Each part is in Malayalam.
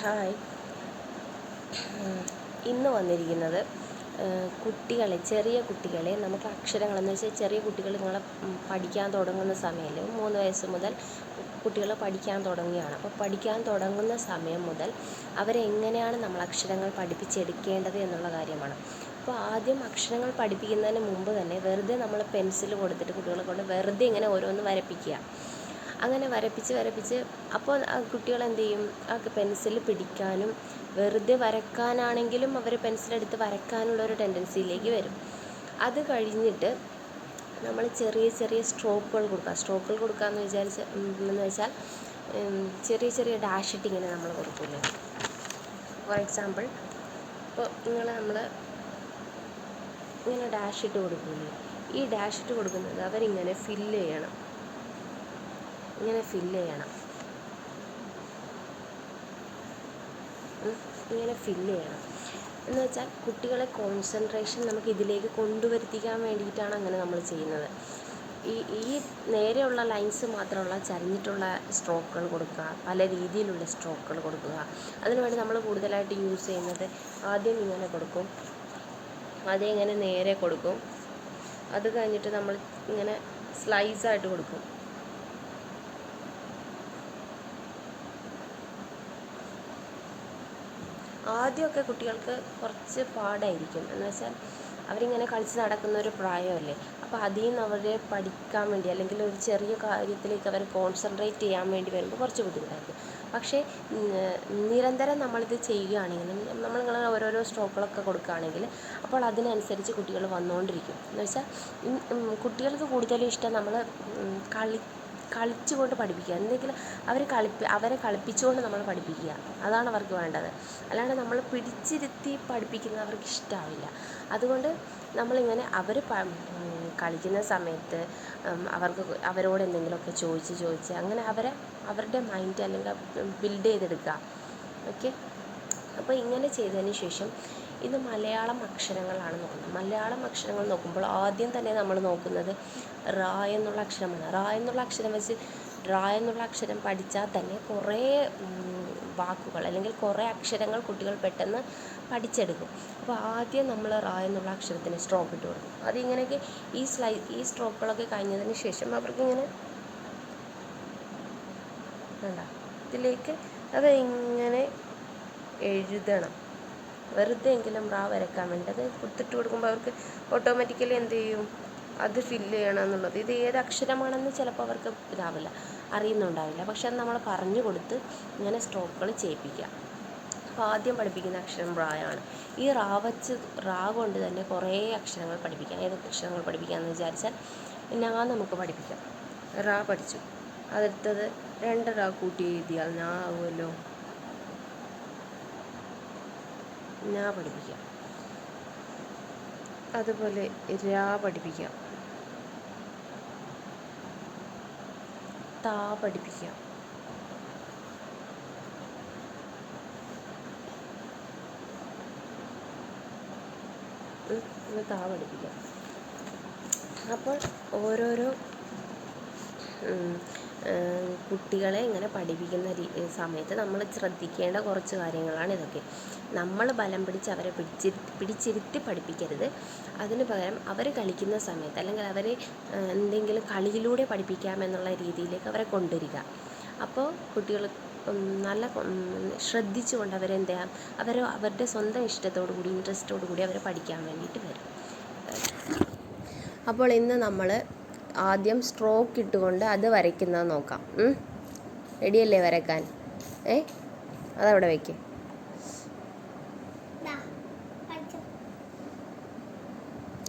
ഹായ്. ഇന്ന് വന്നിരിക്കുന്നത് കുട്ടികളെ ചെറിയ കുട്ടികളെ നമുക്ക് അക്ഷരങ്ങൾ എന്ന് വെച്ചാൽ ചെറിയ കുട്ടികൾ നിങ്ങളെ പഠിക്കാൻ തുടങ്ങുന്ന സമയമല്ലേ മൂന്ന് വയസ്സ് മുതൽ കുട്ടികൾ പഠിക്കാൻ തുടങ്ങുകയാണ്. അപ്പോൾ പഠിക്കാൻ തുടങ്ങുന്ന സമയം മുതൽ അവരെ എങ്ങനെയാണ് നമ്മൾ അക്ഷരങ്ങൾ പഠിപ്പിച്ചെടുക്കേണ്ടത് എന്നുള്ള കാര്യമാണ്. അപ്പോൾ ആദ്യം അക്ഷരങ്ങൾ പഠിപ്പിക്കുന്നതിന് മുമ്പ് തന്നെ വെറുതെ നമ്മൾ പെൻസിൽ കൊടുത്തിട്ട് കുട്ടികളെ കൊണ്ട് വെറുതെ ഇങ്ങനെ ഓരോന്ന് വരപ്പിക്കുക. അങ്ങനെ വരപ്പിച്ച് വരപ്പിച്ച് അപ്പോൾ കുട്ടികൾ എന്ത് ചെയ്യും ആ പെൻസിൽ പിടിക്കാനും വെറുതെ വരക്കാനാണെങ്കിലും അവർ പെൻസിലെടുത്ത് വരക്കാനുള്ള ഒരു ടെൻഡൻസിയിലേക്ക് വരും. അത് കഴിഞ്ഞിട്ട് നമ്മൾ ചെറിയ ചെറിയ സ്ട്രോക്കുകൾ കൊടുക്കുക. സ്ട്രോക്കുകൾ കൊടുക്കുക എന്ന് വിചാരിച്ച എന്ന് വെച്ചാൽ ചെറിയ ചെറിയ ഡാഷ് ഇങ്ങനെ നമ്മൾ കൊടുക്കില്ലേ ഫോർ എക്സാമ്പിൾ ഇപ്പോൾ നിങ്ങൾ നമ്മൾ ഇങ്ങനെ ഡാഷ് കൊടുക്കില്ലേ ഈ ഡാഷ് കൊടുക്കുന്നത് അവരിങ്ങനെ ഫില്ല് ചെയ്യണം. ഇങ്ങനെ ഫില്ല് ചെയ്യണം. ഇങ്ങനെ ഫില്ല് ചെയ്യണം. എന്ന് വെച്ചാൽ കുട്ടികളെ കോൺസെൻട്രേഷൻ നമുക്ക് ഇതിലേക്ക് കൊണ്ടുവരുത്തിക്കാൻ വേണ്ടിയിട്ടാണ് അങ്ങനെ നമ്മൾ ചെയ്യുന്നത്. ഈ ഈ നേരെയുള്ള ലൈൻസ് മാത്രമുള്ള ചരിഞ്ഞിട്ടുള്ള സ്ട്രോക്കുകൾ കൊടുക്കുക പല രീതിയിലുള്ള സ്ട്രോക്കുകൾ കൊടുക്കുക. അതിനുവേണ്ടി നമ്മൾ കൂടുതലായിട്ട് യൂസ് ചെയ്യുന്നത് ആദ്യം ഇങ്ങനെ കൊടുക്കും. ആദ്യം ഇങ്ങനെ നേരെ കൊടുക്കും. അത് കഴിഞ്ഞിട്ട് നമ്മൾ ഇങ്ങനെ സ്ലൈസായിട്ട് കൊടുക്കും. ആദ്യമൊക്കെ കുട്ടികൾക്ക് കുറച്ച് പാടായിരിക്കും. എന്ന് വെച്ചാൽ അവരിങ്ങനെ കളിച്ച് നടക്കുന്ന ഒരു പ്രായമല്ലേ. അപ്പോൾ അതിൽ നിന്ന് അവരെ പഠിക്കാൻ വേണ്ടി അല്ലെങ്കിൽ ഒരു ചെറിയ കാര്യത്തിലേക്ക് അവർ കോൺസെൻട്രേറ്റ് ചെയ്യാൻ വേണ്ടി വരുമ്പോൾ കുറച്ച് ബുദ്ധിമുട്ടായിരിക്കും. പക്ഷേ നിരന്തരം നമ്മളിത് ചെയ്യുകയാണെങ്കിൽ നമ്മളിങ്ങനെ ഓരോരോ സ്ട്രോക്കുകളൊക്കെ കൊടുക്കുകയാണെങ്കിൽ അപ്പോൾ അതിനനുസരിച്ച് കുട്ടികൾ വന്നുകൊണ്ടിരിക്കും. എന്ന് വെച്ചാൽ കുട്ടികൾക്ക് കൂടുതലും ഇഷ്ടം നമ്മൾ കളി കളിച്ചുകൊണ്ട് പഠിപ്പിക്കുക. എന്തെങ്കിലും അവർ കളിപ്പി അവരെ കളിപ്പിച്ചുകൊണ്ട് നമ്മൾ പഠിപ്പിക്കുക. അതാണ് അവർക്ക് വേണ്ടത്. അല്ലാണ്ട് നമ്മൾ പിടിച്ചിരുത്തി പഠിപ്പിക്കുന്നത് അവർക്ക് ഇഷ്ടമാവില്ല അതുകൊണ്ട് നമ്മളിങ്ങനെ അവർ കളിക്കുന്ന സമയത്ത് അവർക്ക് അവരോട് എന്തെങ്കിലുമൊക്കെ ചോദിച്ച് ചോദിച്ച് അങ്ങനെ അവരെ അവരുടെ മൈൻഡ് അല്ലെങ്കിൽ ബിൽഡ് ചെയ്തെടുക്കുക. ഓക്കെ അപ്പോൾ ഇങ്ങനെ ചെയ്തതിന് ശേഷം ഇത് മലയാളം അക്ഷരങ്ങളാണ് നോക്കുന്നത്. മലയാളം അക്ഷരങ്ങൾ നോക്കുമ്പോൾ ആദ്യം തന്നെ നമ്മൾ നോക്കുന്നത് റാ എന്നുള്ള അക്ഷരമാണ്. റാ എന്നുള്ള അക്ഷരം വെച്ച് റാ എന്നുള്ള അക്ഷരം പഠിച്ചാൽ തന്നെ കുറേ വാക്കുകൾ അല്ലെങ്കിൽ കുറേ അക്ഷരങ്ങൾ കുട്ടികൾ പെട്ടെന്ന് പഠിച്ചെടുക്കും. അപ്പോൾ ആദ്യം നമ്മൾ റാ എന്നുള്ള അക്ഷരത്തിന് സ്ട്രോക്ക് ഇട്ട് കൊടുക്കും. അതിങ്ങനെയൊക്കെ ഈ സ്ലൈ ഈ സ്ട്രോക്കുകളൊക്കെ കഴിഞ്ഞതിന് ശേഷം അവർക്കിങ്ങനെ വേണ്ട ഇതിലേക്ക് അത് ഇങ്ങനെ എഴുതണം. വെറുതെ എങ്കിലും റാ വരയ്ക്കാൻ വേണ്ടി. അത് കൊടുത്തിട്ട് കൊടുക്കുമ്പോൾ അവർക്ക് ഓട്ടോമാറ്റിക്കലി എന്ത് ചെയ്യും? അത് ഫില്ല് ചെയ്യണം എന്നുള്ളത്. ഇത് ഏത് അക്ഷരമാണെന്ന് ചിലപ്പോൾ അവർക്ക് ഇതാവില്ല. അറിയുന്നുണ്ടാവില്ല. പക്ഷെ അത് നമ്മൾ പറഞ്ഞു കൊടുത്ത് ഇങ്ങനെ സ്ട്രോക്കുകൾ ചെയ്യിപ്പിക്കുക. അപ്പോൾ ആദ്യം പഠിപ്പിക്കുന്ന അക്ഷരം റായാണ് ഈ റാ വച്ച് റാ കൊണ്ട് തന്നെ കുറേ അക്ഷരങ്ങൾ പഠിപ്പിക്കാം. ഏതൊക്കെ അക്ഷരങ്ങൾ പഠിപ്പിക്കാമെന്ന് വിചാരിച്ചാൽ നാ നമുക്ക് പഠിപ്പിക്കാം. റാ പഠിച്ചു. അതെടുത്തത് രണ്ട് റാ കൂട്ടി എഴുതിയാൽ നാ ആവുമല്ലോ ഞാ പഠിപ്പിക്കാം. അതുപോലെ രാ പഠിപ്പിക്കാം. താ പഠിപ്പിക്കാം. താ പഠിപ്പിക്കാം. അപ്പോൾ ഓരോരോ കുട്ടികളെ ഇങ്ങനെ പഠിപ്പിക്കുന്ന സമയത്ത് നമ്മൾ ശ്രദ്ധിക്കേണ്ട കുറച്ച് കാര്യങ്ങളാണ് ഇതൊക്കെ. നമ്മൾ ബലം പിടിച്ച് അവരെ പിടിച്ചി പിടിച്ചിരുത്തി പഠിപ്പിക്കരുത്. അതിന് പകരം അവർ കളിക്കുന്ന സമയത്ത് അല്ലെങ്കിൽ അവരെ എന്തെങ്കിലും കളിയിലൂടെ പഠിപ്പിക്കാമെന്നുള്ള രീതിയിലേക്ക് അവരെ കൊണ്ടുവരിക. അപ്പോൾ കുട്ടികൾ നല്ല ശ്രദ്ധിച്ചുകൊണ്ട് അവരെന്ത് ചെയ്യാം? അവർ അവരുടെ സ്വന്തം ഇഷ്ടത്തോടു കൂടി ഇൻട്രസ്റ്റോടു കൂടി അവർ പഠിക്കാൻ വേണ്ടിയിട്ട് വരും. അപ്പോൾ ഇന്ന് നമ്മൾ ആദ്യം സ്ട്രോക്ക് ഇട്ടുകൊണ്ട് അത് വരയ്ക്കുന്നത് നോക്കാം. റെഡിയല്ലേ വരയ്ക്കാൻ? ഏ? അതവിടെ വയ്ക്ക്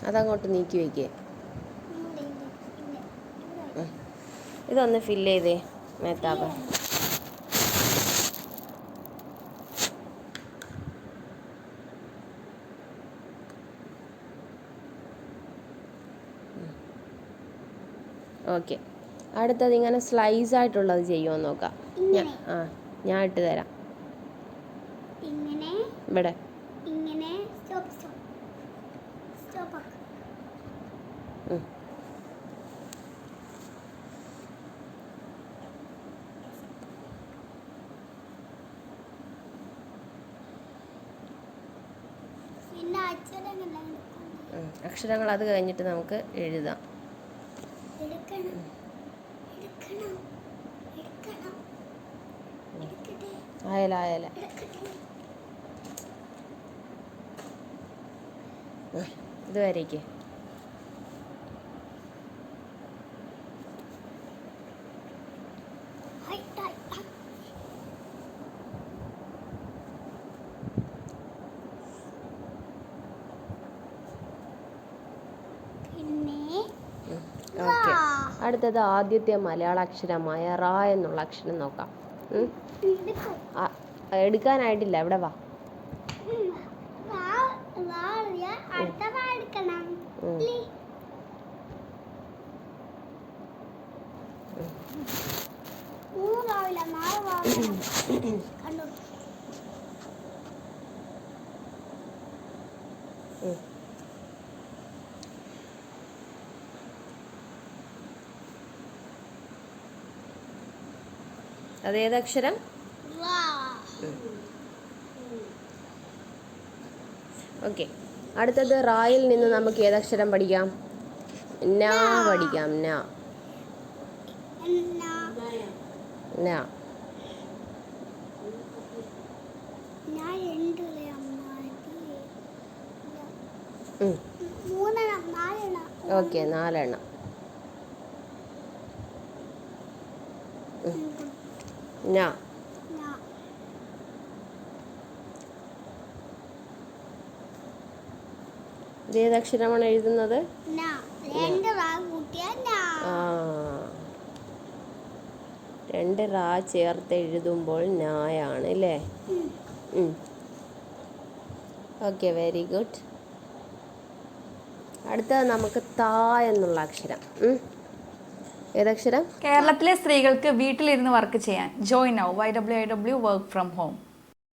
അതങ്ങോട്ട് നീക്കി വയ്ക്കേ ഇതൊന്ന് ഫില്ല് ചെയ്തേ മേത്താപ്പ്. ഓക്കെ. അടുത്തത് ഇങ്ങനെ സ്ലൈസ് ആയിട്ടുള്ളത് ചെയ്യുമോ നോക്കാം. ഞാൻ ആ ഞാൻ ഇട്ട് തരാം. ഇവിടെ. ഇങ്ങനെ. Stop stop stop. അക്ഷരങ്ങൾ അത് കഴിഞ്ഞിട്ട് നമുക്ക് എഴുതാം. അയല അയല ഇതുവരേക്ക് അടുത്തത് ആദ്യത്തെ മലയാള അക്ഷരമായ റ എന്നുള്ള അക്ഷരം നോക്കാം. എടുക്കാനായിട്ടില്ല. ഇവിടെ വാ? ഉം. റാ റാ എഴുതിയാൽ അടുത്ത റാ എടുക്കണം ഉം. ഇല്ലേ? മൂന്ന് റാവില്ല നാല് റാവില്ല കണ്ടു ഉം. അതേതക്ഷരം? അക്ഷരം ഓക്കെ. അടുത്തത് റായിൽ നിന്ന് നമുക്ക് ഏതക്ഷരം പഠിക്കാം? നാ പഠിക്കാം നാ. ഓക്കെ നാലെണ്ണം. ഞാ. ഏതക്ഷരമാണ് എഴുതുന്നത്? രണ്ട് റാ ചേർത്ത് എഴുതുമ്പോൾ നായാണ് അല്ലേ ഓക്കെ വെരി ഗുഡ്. അടുത്തത് നമുക്ക് താ എന്നുള്ള അക്ഷരം. ഏതക്ഷരം കേരളത്തിലെ സ്ത്രീകൾക്ക് വീട്ടിലിരുന്ന് വർക്ക് ചെയ്യാൻ join now Y W I W work from home